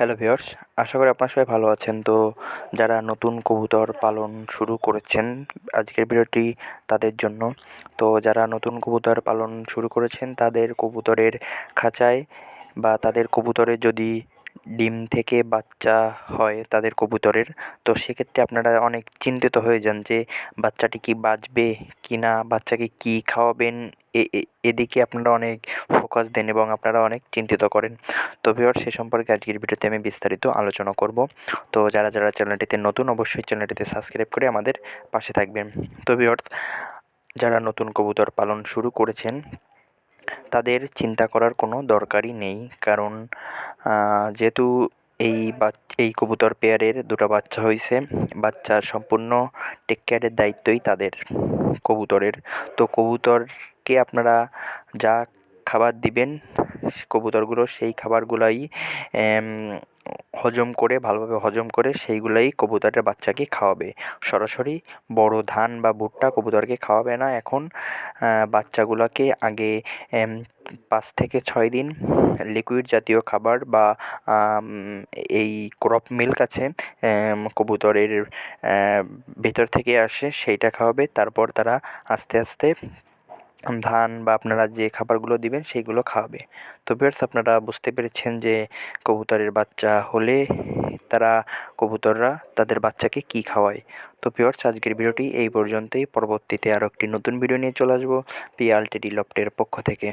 Hello viewers আশা করি আপনারা সবাই ভালো আছেন। তো যারা নতুন কবুতর পালন শুরু করেছেন, আজকের ভিডিওটি তাদের জন্য। তো যারা নতুন কবুতর পালন শুরু করেছেন, তাদের কবুতরের খাঁচায় বা তাদের কবুতরের যদি ডিম থেকে বাচ্চা হয় তাদের কবুতরের, তো সেক্ষেত্রে আপনারা অনেক চিন্তিত হয়ে যান যে বাচ্চাটি কি বাঁচবে কি না বাচ্চাকে কী খাওয়াবেন? এদিকে আপনারা অনেক ফোকাস দেন এবং আপনারা অনেক চিন্তিত করেন। তো ভিউয়ার সে সম্পর্কে আজকের ভিডিওতে আমি বিস্তারিত আলোচনা করব। তো যারা যারা চ্যানেলটিতে নতুন, অবশ্যই চ্যানেলটিতে সাবস্ক্রাইব করে আমাদের পাশে থাকবেন। তো ভিউয়ার যারা নতুন কবুতর পালন শুরু করেছেন তাদের চিন্তা করার কোনো দরকারই নেই। কারণ যেহেতু এই এই কবুতর পেয়ারের দুটো বাচ্চা হয়েছে বাচ্চা সম্পূর্ণ টেক কেয়ারের দায়িত্বই তাদের কবুতরের। তো কবুতরকে আপনারা যা খাবার দিবেন, কবুতরগুলো সেই খাবারগুলাই হজম করে, ভালোভাবে হজম করে সেইগুলাই কবুতরের বাচ্চাকে খাওয়াবে। সরাসরি বড় ধান বা ভুট্টা কবুতরকে খাওয়াবে না। এখন বাচ্চাগুলোকে আগে পাঁচ থেকে ছয় দিন লিকুইড জাতীয় খাবার বা এই ক্রপ মিল্ক আছে কবুতরের ভেতর থেকে আসে, সেইটা খাওয়াবে। তারপর তারা আস্তে আস্তে ধান বা আপনারা যে খাবারগুলো দিবেন সেইগুলো খাওয়াবে। তো ভিউয়ার্স আপনারা বুঝতে পেরেছেন যে কবুতরের বাচ্চা হলে তারা, কবুতররা তাদের বাচ্চাকে কি খাওয়ায়। তো ভিউয়ার্স আজকের ভিডিওটি এই পর্যন্তই। পরবর্তীতে আরও একটি নতুন ভিডিও নিয়ে চলে আসব। পিআলটিডি লফটের পক্ষ থেকে।